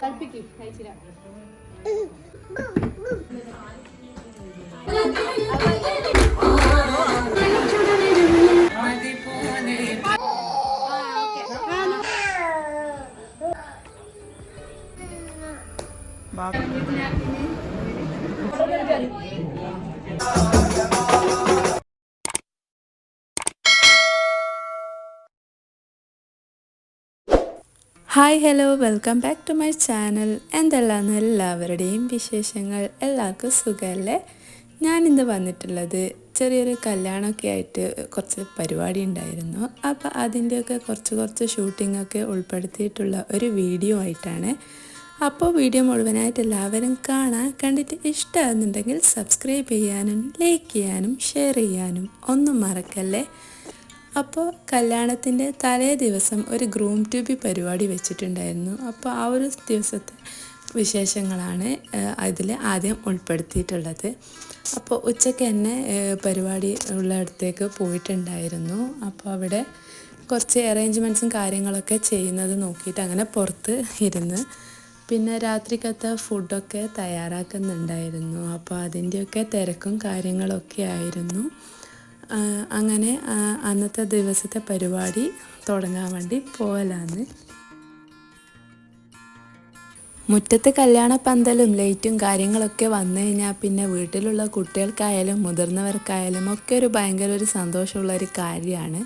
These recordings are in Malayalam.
കൽപ്പിക്കും. കഴിച്ചില്ല hi hello welcome back to my channel എന്തെല്ലാന്ന് എല്ലാവരുടെയും വിശേഷങ്ങൾ? എല്ലാവർക്കും സുഖമല്ലേ ഞാനിന്ന് വന്നിട്ടുള്ളത് ചെറിയൊരു കല്യാണമൊക്കെ ആയിട്ട് കുറച്ച് പരിപാടി ഉണ്ടായിരുന്നു. അപ്പോൾ അതിന്റെയൊക്കെ കുറച്ച് കുറച്ച് ഷൂട്ടിങ്ങൊക്കെ ഉൾപ്പെടുത്തിയിട്ടുള്ള ഒരു വീഡിയോ ആയിട്ടാണ്. അപ്പോൾ വീഡിയോ മുഴുവനായിട്ട് എല്ലാവരും കാണാൻ കണ്ടിട്ട് ഇഷ്ടമാകുന്നുണ്ടെങ്കിൽ സബ്സ്ക്രൈബ് ചെയ്യാനും ലൈക്ക് ചെയ്യാനും ഷെയർ ചെയ്യാനും ഒന്നും മറക്കല്ലേ? അപ്പോൾ കല്യാണത്തിന്റെ തലേ ദിവസം ഒരു ഗ്രൂം ട്യൂബി പരിപാടി വെച്ചിട്ടുണ്ടായിരുന്നു. അപ്പോൾ ആ ഒരു ദിവസത്തെ വിശേഷങ്ങളാണ് അതിൽ ആദ്യം ഉൾപ്പെടുത്തിയിട്ടുള്ളത്. അപ്പോൾ ഉച്ചയ്ക്ക് തന്നെ പരിപാടി ഉള്ളിടത്തേക്ക് പോയിട്ടുണ്ടായിരുന്നു. അപ്പോൾ അവിടെ കുറച്ച് അറേഞ്ച്മെന്റ്സും കാര്യങ്ങളൊക്കെ ചെയ്യുന്നത് നോക്കിയിട്ട് അങ്ങനെ പുറത്ത് ഇരുന്ന് പിന്നെ രാത്രിക്കത്തെ ഫുഡൊക്കെ തയ്യാറാക്കുന്നുണ്ടായിരുന്നു. അപ്പോൾ അതിന്റെയൊക്കെ തിരക്കും കാര്യങ്ങളൊക്കെ ആയിരുന്നു. അങ്ങനെ അന്നത്തെ ദിവസത്തെ പരിപാടി തുടങ്ങാൻ വേണ്ടി പോകലാന്ന് മുറ്റത്ത് കല്യാണ പന്തലും ലൈറ്റും കാര്യങ്ങളൊക്കെ വന്നു കഴിഞ്ഞാൽ പിന്നെ വീട്ടിലുള്ള കുട്ടികൾക്കായാലും മുതിർന്നവർക്കായാലും ഒക്കെ ഒരു ഭയങ്കര ഒരു സന്തോഷമുള്ള ഒരു കാര്യമാണ്.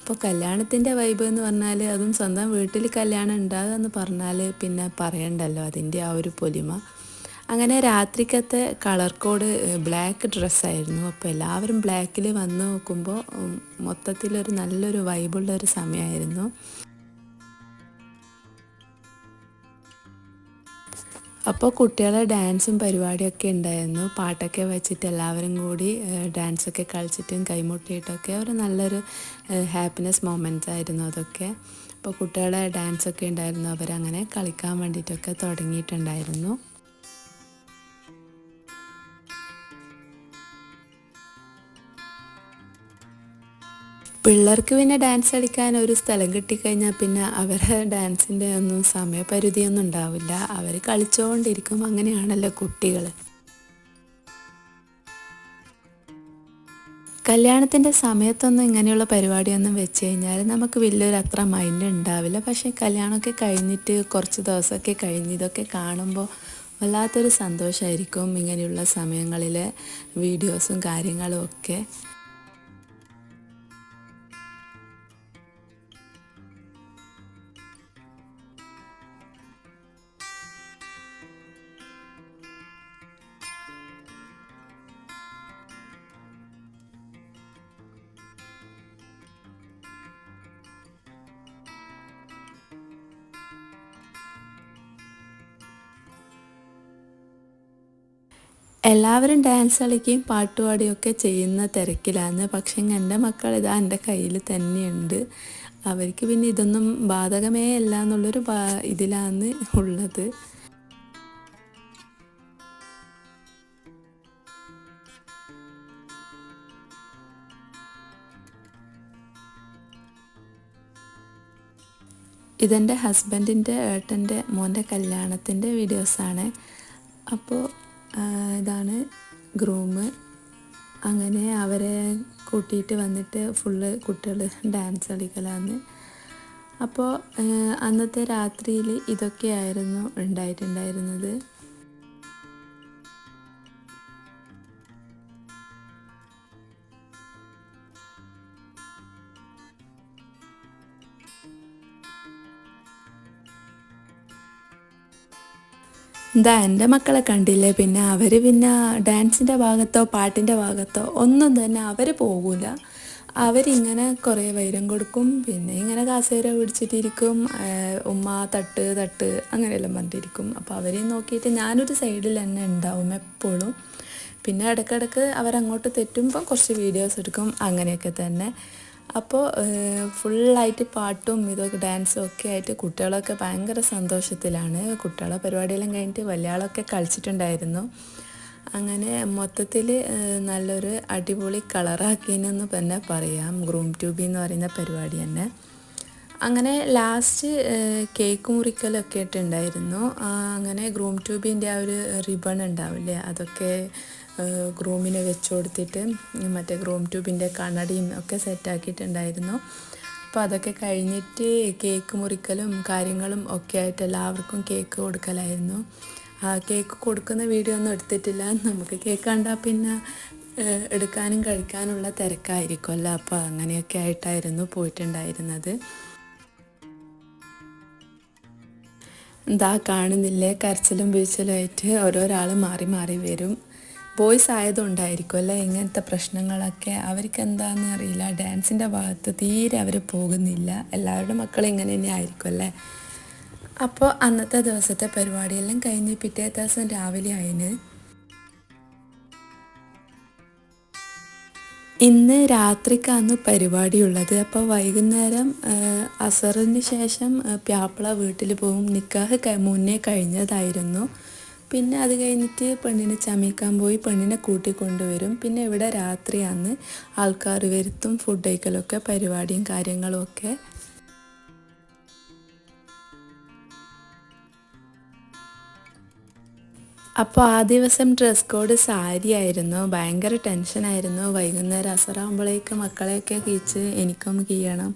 അപ്പോൾ കല്യാണത്തിന്റെ വൈബ് എന്ന് പറഞ്ഞാൽ അതും സ്വന്തം വീട്ടിൽ കല്യാണം ഉണ്ടാകുക എന്ന് പറഞ്ഞാൽ പിന്നെ പറയണ്ടല്ലോ അതിന്റെ ആ ഒരു പൊലിമ. അങ്ങനെ രാത്രിക്കത്തെ കളർ കോഡ് ബ്ലാക്ക് ഡ്രസ്സായിരുന്നു അപ്പോൾ എല്ലാവരും ബ്ലാക്കിൽ വന്ന് നോക്കുമ്പോൾ മൊത്തത്തിലൊരു നല്ലൊരു വൈബുള്ള ഒരു സമയമായിരുന്നു അപ്പോൾ കുട്ടികളെ ഡാൻസും പരിപാടിയൊക്കെ ഉണ്ടായിരുന്നു. പാട്ടൊക്കെ വെച്ചിട്ട് എല്ലാവരും കൂടി ഡാൻസൊക്കെ കളിച്ചിട്ടും കൈമുട്ടിയിട്ടൊക്കെ ഒരു നല്ലൊരു ഹാപ്പിനെസ് മൊമെന്റ്സ് ആയിരുന്നു അതൊക്കെ. അപ്പോൾ കുട്ടികളെ ഡാൻസൊക്കെ ഉണ്ടായിരുന്നു. അവരങ്ങനെ കളിക്കാൻ വേണ്ടിയിട്ടൊക്കെ തുടങ്ങിയിട്ടുണ്ടായിരുന്നു. പിള്ളേർക്ക് പിന്നെ ഡാൻസ് കളിക്കാൻ ഒരു സ്ഥലം കിട്ടിക്കഴിഞ്ഞാൽ പിന്നെ അവരുടെ ഡാൻസിന്റെ ഒന്നും സമയപരിധിയൊന്നും ഉണ്ടാവില്ല. അവർ കളിച്ചുകൊണ്ടിരിക്കും അങ്ങനെയാണല്ലോ കുട്ടികൾ കല്യാണത്തിന്റെ സമയത്തൊന്നും ഇങ്ങനെയുള്ള പരിപാടിയൊന്നും വെച്ച് കഴിഞ്ഞാൽ നമുക്ക് വലിയൊരു അത്ര മൈൻഡ് ഉണ്ടാവില്ല. പക്ഷേ കല്യാണമൊക്കെ കഴിഞ്ഞിട്ട് കുറച്ച് ദിവസമൊക്കെ കഴിഞ്ഞ് ഇതൊക്കെ കാണുമ്പോൾ വല്ലാത്തൊരു സന്തോഷമായിരിക്കും ഇങ്ങനെയുള്ള സമയങ്ങളിൽ വീഡിയോസും കാര്യങ്ങളും ഒക്കെ. എല്ലാവരും ഡാൻസ് കളിക്കുകയും പാട്ടുപാടുകയും ഒക്കെ ചെയ്യുന്ന തിരക്കിലാണ്. പക്ഷെ എന്റെ മക്കൾ ഇതാ എന്റെ കയ്യിൽ തന്നെയുണ്ട്. അവർക്ക് പിന്നെ ഇതൊന്നും ബാധകമേ അല്ല എന്നുള്ളൊരു ഇതിലാണ് ഉള്ളത്. ഇതെന്റെ ഹസ്ബൻഡിന്റെ ഏട്ടന്റെ മോന്റെ കല്യാണത്തിന്റെ വീഡിയോസാണ് അപ്പോൾ ഇതാണ് ഗ്രൂമ് അങ്ങനെ അവരെ കൂട്ടിയിട്ട് വന്നിട്ട് ഫുള്ള് കുട്ടികൾ ഡാൻസ് കളിക്കലാന്ന്. അപ്പോൾ അന്നത്തെ രാത്രിയിൽ ഇതൊക്കെയായിരുന്നു ഉണ്ടായിട്ടുണ്ടായിരുന്നത്. ഇതാ എന്റെ മക്കളെ കണ്ടില്ലേ? പിന്നെ അവർ പിന്നെ ഡാൻസിന്റെ ഭാഗത്തോ പാട്ടിന്റെ ഭാഗത്തോ ഒന്നും തന്നെ അവർ പോകില്ല അവരിങ്ങനെ കുറേ വൈരം കൊടുക്കും. പിന്നെ ഇങ്ങനെ കാസേര പിടിച്ചിട്ടിരിക്കും. ഉമ്മ തട്ട് തട്ട് അങ്ങനെയെല്ലാം പറഞ്ഞിരിക്കും അപ്പോൾ അവരെ നോക്കിയിട്ട് ഞാനൊരു സൈഡിൽ തന്നെ ഉണ്ടാവും എപ്പോഴും. പിന്നെ ഇടയ്ക്കിടയ്ക്ക് അവരങ്ങോട്ട് തെറ്റുമ്പോൾ കുറച്ച് വീഡിയോസ് എടുക്കും. അങ്ങനെയൊക്കെ തന്നെ. അപ്പോൾ ഫുള്ളായിട്ട് പാട്ടും ഇതൊക്കെ ഡാൻസും ഒക്കെ ആയിട്ട് കുട്ടികളൊക്കെ ഭയങ്കര സന്തോഷത്തിലാണ്. കുട്ടികളെ പരിപാടിയെല്ലാം കഴിഞ്ഞിട്ട് വലിയ കളിച്ചിട്ടുണ്ടായിരുന്നു. അങ്ങനെ മൊത്തത്തിൽ നല്ലൊരു അടിപൊളി കളറാക്കിയെന്ന് തന്നെ പറയാം. ഗ്രൂം ട്യൂബി എന്ന് പറയുന്ന പരിപാടി തന്നെ. അങ്ങനെ ലാസ്റ്റ് കേക്ക് മുറിക്കലൊക്കെ ആയിട്ടുണ്ടായിരുന്നു അങ്ങനെ ഗ്രൂം ട്യൂബിന്റെ ആ ഒരു റിബൺ ഉണ്ടാവില്ലേ അതൊക്കെ ഗ്രൂമിന് വെച്ച് കൊടുത്തിട്ട് മറ്റേ ഗ്രൂം ട്യൂബിന്റെ കണ്ണടിയും ഒക്കെ സെറ്റാക്കിയിട്ടുണ്ടായിരുന്നു. അപ്പോൾ അതൊക്കെ കഴിഞ്ഞിട്ട് കേക്ക് മുറിക്കലും കാര്യങ്ങളും ഒക്കെ ആയിട്ട് എല്ലാവർക്കും കേക്ക് കൊടുക്കലായിരുന്നു. ആ കേക്ക് കൊടുക്കുന്ന വീഡിയോ ഒന്നും എടുത്തിട്ടില്ല. നമുക്ക് കേക്ക് കണ്ടാൽ പിന്നെ എടുക്കാനും കഴിക്കാനുള്ള തിരക്കായിരിക്കുമല്ലോ. അപ്പോൾ അങ്ങനെയൊക്കെ ആയിട്ടായിരുന്നു പോയിട്ടുണ്ടായിരുന്നത്. എന്താ കാണുന്നില്ലേ? കരച്ചിലും വീഴ്ചലും ആയിട്ട് ഓരോരാൾ മാറി മാറി വരും. ബോയ്സ് ആയതുകൊണ്ടായിരിക്കും അല്ലേ? ഇങ്ങനത്തെ പ്രശ്നങ്ങളൊക്കെ അവർക്ക് എന്താണെന്ന് അറിയില്ല. ഡാൻസിന്റെ ഭാഗത്ത് തീരെ അവർ പോകുന്നില്ല. എല്ലാവരുടെ മക്കളും ഇങ്ങനെ തന്നെ ആയിരിക്കും അല്ലേ? അപ്പോൾ അന്നത്തെ ദിവസത്തെ പരിപാടിയെല്ലാം കഴിഞ്ഞ് പിറ്റേ ദിവസം രാവിലെ ആയിന്. ഇന്ന് രാത്രിക്കാണ് പരിപാടിയുള്ളത്. അപ്പോൾ വൈകുന്നേരം അസറിന് ശേഷം പ്യാപ്പിള വീട്ടിൽ പോകും നിക്കാഹ് മുന്നേ കഴിഞ്ഞതായിരുന്നു. പിന്നെ അത് കഴിഞ്ഞിട്ട് പെണ്ണിനെ ചമയിക്കാൻ പോയി പെണ്ണിനെ കൂട്ടിക്കൊണ്ടുവരും. പിന്നെ ഇവിടെ രാത്രിയാണ് ആൾക്കാർ വരുത്തും ഫുഡ് കഴിക്കലൊക്കെ പരിപാടിയും കാര്യങ്ങളും ഒക്കെ. അപ്പോൾ ആ ദിവസം ഡ്രസ് കോഡ് സാരി ആയിരുന്നു. ഭയങ്കര ടെൻഷനായിരുന്നു വൈകുന്നേരം അസറാകുമ്പോഴേക്ക് മക്കളെയൊക്കെ കീച്ച് എനിക്കും കീയണം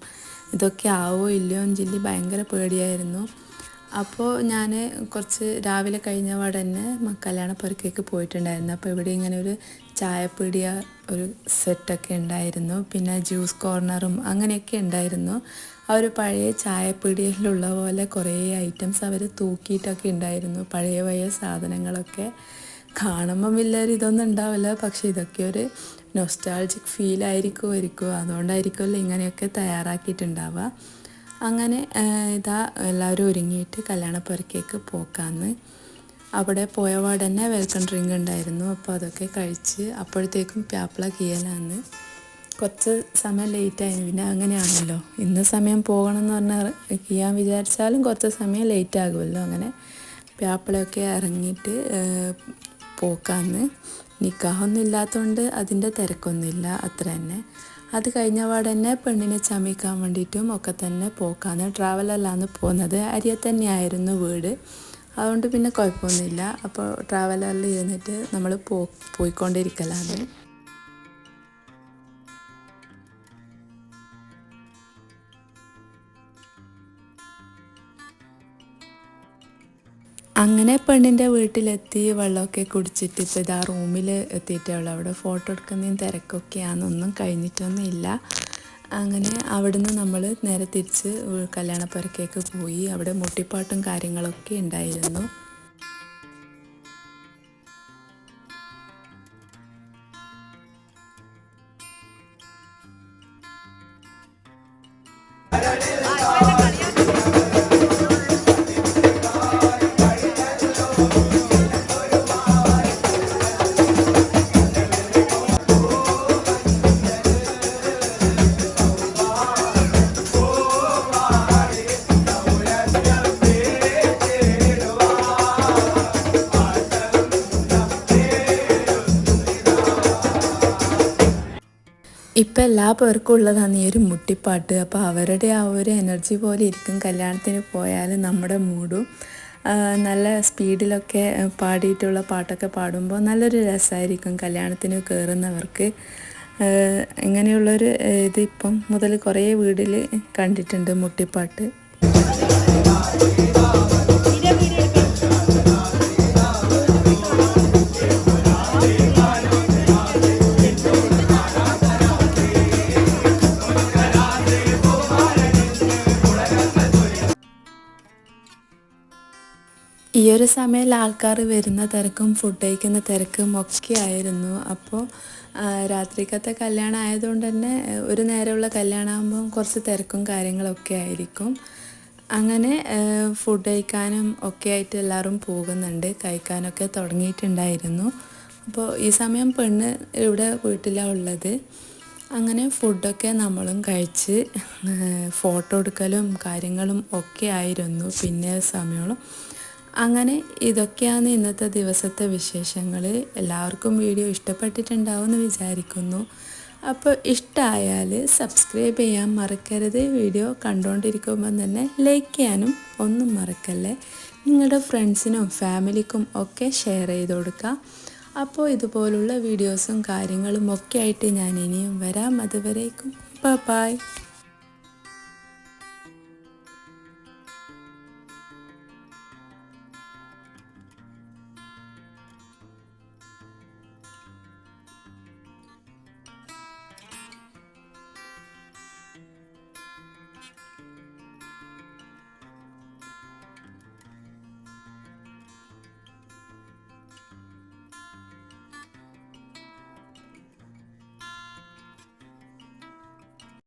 ഇതൊക്കെ ആവോ ഇല്ലയോ എന്ന് ചൊല്ലി ഭയങ്കര പേടിയായിരുന്നു. അപ്പോൾ ഞാൻ കുറച്ച് രാവിലെ കഴിഞ്ഞ പാടെ തന്നെ കല്യാണപ്പുരക്കേക്ക് പോയിട്ടുണ്ടായിരുന്നു. അപ്പോൾ ഇവിടെ ഇങ്ങനെ ഒരു ചായപ്പീടിയ ഒരു സെറ്റൊക്കെ ഉണ്ടായിരുന്നു. പിന്നെ ജ്യൂസ് കോർണറും അങ്ങനെയൊക്കെ ഉണ്ടായിരുന്നു. ആ ഒരു പഴയ ചായപ്പീടിയയിലുള്ള പോലെ കുറേ ഐറ്റംസ് അവർ തൂക്കിയിട്ടൊക്കെ ഉണ്ടായിരുന്നു. പഴയ പഴയ സാധനങ്ങളൊക്കെ കാണുമ്പം വലിയൊരു ഇതൊന്നും ഉണ്ടാവില്ല. പക്ഷേ ഇതൊക്കെ ഒരു നൊസ്റ്റാൾജിക് ഫീൽ ആയിരിക്കുമായിരിക്കും അതുകൊണ്ടായിരിക്കുമല്ലോ ഇങ്ങനെയൊക്കെ തയ്യാറാക്കിയിട്ടുണ്ടാവുക. അങ്ങനെ ഇതാ എല്ലാവരും ഒരുങ്ങിയിട്ട് കല്യാണപ്പുരക്കേക്ക് പോക്കാന്ന്. അവിടെ പോയ പാടന്നെ വെൽക്കം ഡ്രിങ്ക് ഉണ്ടായിരുന്നു. അപ്പോൾ അതൊക്കെ കഴിച്ച് അപ്പോഴത്തേക്കും പ്യാപ്ല കീയലാന്ന്. കുറച്ച് സമയം ലേറ്റായി പിന്നെ അങ്ങനെയാണല്ലോ. ഇന്ന് സമയം പോകണം എന്ന് പറഞ്ഞാൽ ചെയ്യാൻ വിചാരിച്ചാലും കുറച്ച് സമയം ലേറ്റ് ആകുമല്ലോ. അങ്ങനെ പ്യാപ്പിളൊക്കെ ഇറങ്ങിയിട്ട് പോക്കാന്ന്. നിക്കാഹൊന്നും ഇല്ലാത്തതുകൊണ്ട് അതിന്റെ തിരക്കൊന്നുമില്ല. അത്ര തന്നെ അത് കഴിഞ്ഞ പാടെ തന്നെ പെണ്ണിനെ ചമിക്കാൻ വേണ്ടിയിട്ടും ഒക്കെ തന്നെ പോക്കാന്ന്. ട്രാവലറിലാണ് പോകുന്നത് അരിയെ തന്നെയായിരുന്നു വീട്. അതുകൊണ്ട് പിന്നെ കുഴപ്പമൊന്നുമില്ല. അപ്പോൾ ട്രാവലറിൽ ഇരുന്നിട്ട് നമ്മൾ പോ പോയിക്കൊണ്ടിരിക്കലാണ്. അങ്ങനെ പെണ്ണിന്റെ വീട്ടിലെത്തി വെള്ളമൊക്കെ കുടിച്ചിട്ട് ഇപ്പോൾ ഇതാ റൂമിൽ എത്തിയിട്ടേ അവിടെ ഫോട്ടോ എടുക്കുന്നതും തിരക്കൊക്കെയാണെന്നൊന്നും കഴിഞ്ഞിട്ടൊന്നും ഇല്ല അങ്ങനെ അവിടുന്ന് നമ്മൾ നേരെ തിരിച്ച് കല്യാണപ്പുരക്കേക്ക് പോയി. അവിടെ മുട്ടിപ്പാട്ടും കാര്യങ്ങളൊക്കെ ഉണ്ടായിരുന്നു. ഇപ്പം എല്ലാ പേർക്കും ഉള്ളതാണ് ഈ ഒരു മുട്ടിപ്പാട്ട്. അപ്പോൾ അവരുടെ ആ ഒരു എനർജി പോലെ ഇരിക്കും. കല്യാണത്തിന് പോയാൽ നമ്മുടെ മൂഡും നല്ല സ്പീഡിലൊക്കെ പാടിയിട്ടുള്ള പാട്ടൊക്കെ പാടുമ്പോൾ നല്ലൊരു രസമായിരിക്കും കല്യാണത്തിന് കയറുന്നവർക്ക്. ഇങ്ങനെയുള്ളൊരു ഇത് ഇപ്പം മുതൽ കുറേ വീട്ടിൽ കണ്ടിട്ടുണ്ട് മുട്ടിപ്പാട്ട്. ഒരു സമയം ആൾക്കാർ വരുന്ന തിരക്കും ഫുഡ് കഴിക്കുന്ന തിരക്കും ഒക്കെ ആയിരുന്നു. അപ്പോൾ രാത്രിക്കത്തെ കല്യാണം ആയതുകൊണ്ട് തന്നെ ഒരു നേരമുള്ള കല്യാണമാകുമ്പം കുറച്ച് തിരക്കും കാര്യങ്ങളൊക്കെ ആയിരിക്കും. അങ്ങനെ ഫുഡ് കഴിക്കാനും ഒക്കെ ആയിട്ട് എല്ലാവരും പോകുന്നുണ്ട്. കഴിക്കാനൊക്കെ തുടങ്ങിയിട്ടുണ്ടായിരുന്നു. അപ്പോൾ ഈ സമയം പെണ്ണ് ഇവിടെ വീട്ടിലാണ് ഉള്ളത്. അങ്ങനെ ഫുഡൊക്കെ നമ്മളും കഴിച്ച് ഫോട്ടോ എടുക്കലും കാര്യങ്ങളും ഒക്കെ ആയിരുന്നു. പിന്നെ സമയങ്ങളും അങ്ങനെ ഇതൊക്കെയാണ് ഇന്നത്തെ ദിവസത്തെ വിശേഷങ്ങൾ എല്ലാവർക്കും വീഡിയോ ഇഷ്ടപ്പെട്ടിട്ടുണ്ടാവുമെന്ന് വിചാരിക്കുന്നു. അപ്പോൾ ഇഷ്ടമായാൽ സബ്സ്ക്രൈബ് ചെയ്യാൻ മറക്കരുത്. വീഡിയോ കണ്ടുകൊണ്ടിരിക്കുമ്പോൾ തന്നെ ലൈക്ക് ചെയ്യാനും ഒന്നും മറക്കല്ലേ. നിങ്ങളുടെ ഫ്രണ്ട്സിനും ഫാമിലിക്കും ഒക്കെ ഷെയർ ചെയ്ത് കൊടുക്കുക. അപ്പോൾ ഇതുപോലുള്ള വീഡിയോസും കാര്യങ്ങളും ഒക്കെ ആയിട്ട് ഞാൻ ഇനിയും വരാം. അതുവരേക്കും. ബൈ.